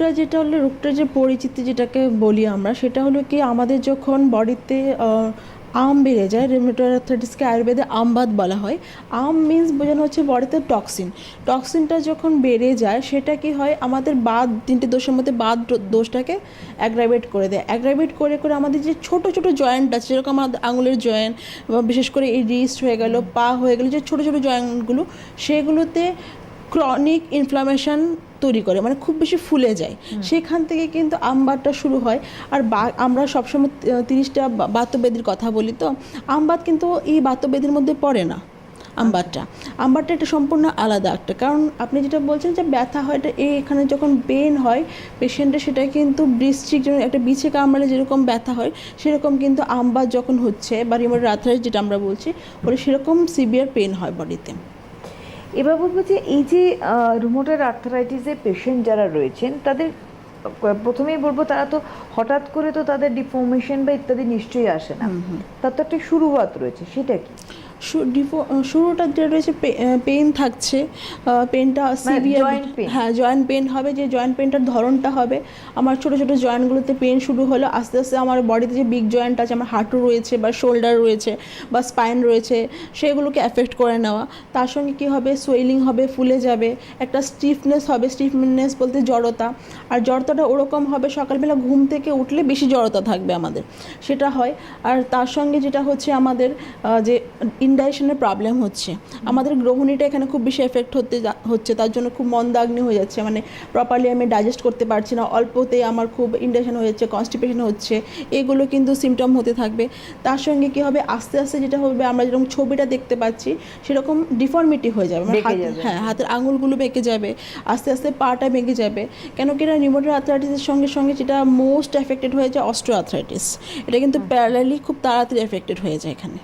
রোগটা যেটা হলো রোগটার যে পরিচিতি যেটাকে বলি আমরা, সেটা হলো কি আমাদের যখন বডিতে আম বেড়ে যায় আর্থ্রাইটিসকে আয়ুর্বেদে আমবাদ বলা হয়। আম মিন্স বোঝানো হচ্ছে বডিতে টক্সিন টক্সিনটা যখন বেড়ে যায়, সেটা কি হয়? আমাদের বাদ, তিনটে দোষের মধ্যে বাদ দোষটাকে অ্যাগ্রাভেট করে দেয়। অ্যাগ্রাভেট করে করে আমাদের যে ছোট ছোট জয়েন্ট আছে, যেরকম আমাদের আঙুলের জয়েন্ট বিশেষ করে এই রিস্ট হয়ে গেল, পা হয়ে গেল, যে ছোট ছোট জয়েন্টগুলো সেগুলোতে ক্রনিক ইনফ্লামেশন তৈরি করে মানে খুব বেশি ফুলে যায়। সেখান থেকে কিন্তু আমবাতটা শুরু হয়। আর বা- আমরা সবসময় তিরিশটা বাতবেদির কথা বলি তো আমবাত কিন্তু এই বাতবেদির মধ্যে পড়ে না আমবারটা আমবারটা এটা সম্পূর্ণ আলাদা একটা। কারণ আপনি যেটা বলছেন যে ব্যথা হয় এটা এই এখানে যখন পেন হয় পেশেন্টের সেটা কিন্তু বৃশ্চিক যেমন একটা বিছে কামড়ালে যেরকম ব্যথা হয় সেরকম কিন্তু আমবাত যখন হচ্ছে বা রিমোট রাথারাইজ যেটা আমরা বলছি ওটা সেরকম সিভিয়ার পেন হয় বডিতে এবার বলব যে এই যে রুমোটার আর্থারাইটিসের পেশেন্ট যারা রয়েছেন তাদের প্রথমেই বলব তারা তো হঠাৎ করে তো তাদের ডিফর্মেশন বা ইত্যাদি নিশ্চয়ই আসে না। তার তো একটা শুরুয়াত রয়েছে সেটা কি? শুরুটা যেটা রয়েছে পেন থাকছে পেনটা সিভিয়ার হ্যাঁ জয়েন্ট পেন হবে যে জয়েন্ট পেনটার ধরনটা হবে। আমার ছোট ছোট জয়েন্টগুলোতে পেন শুরু হলো আস্তে আস্তে আমার বডিতে যে বিগ জয়েন্ট আছে আমার হাঁটু রয়েছে বা শোল্ডার রয়েছে বা স্পাইন রয়েছে সেগুলোকে অ্যাফেক্ট করে নেওয়া। তার সঙ্গে কি হবে? সোয়েলিং হবে ফুলে যাবে একটা স্টিফনেস হবে স্টিফনেস বলতে জড়তা। আর জড়তাটা ওরকম হবে সকালবেলা ঘুম থেকে উঠলে বেশি জড়তা থাকবে আমাদের। সেটা হয়। আর তার সঙ্গে যেটা হচ্ছে আমাদের যে ইনডাইজেশনের প্রবলেম হচ্ছে। আমাদের গ্রহণীটা এখানে খুব বেশি এফেক্ট হতে হচ্ছে। তার জন্য খুব মন্দাগ্নি হয়ে যাচ্ছে। মানে প্রপারলি আমি ডাইজেস্ট করতে পারছি না। অল্পতে আমার খুব ইনডাইজেশন হয়ে যাচ্ছে কনস্টিপেশন হচ্ছে। এগুলো কিন্তু সিমটম হতে থাকবে। তার সঙ্গে কি হবে? আস্তে আস্তে যেটা হবে আমরা যেরকম ছবিটা দেখতে পাচ্ছি সেরকম ডিফর্মিটি হয়ে যাবে। মানে যাবে। হ্যাঁ হাতের আঙুলগুলো বেঁকে যাবে। আস্তে আস্তে পাটা বেঁকে যাবে। কেন কি এটা আর্থ্রাইটিসের সঙ্গে সঙ্গে যেটা মোস্ট এফেক্টেড হয়ে যায় অস্ট্রো আর্থ্রাইটিস এটা কিন্তু প্যারালালি খুব তাড়াতাড়ি এফেক্টেড হয়ে যায় এখানে।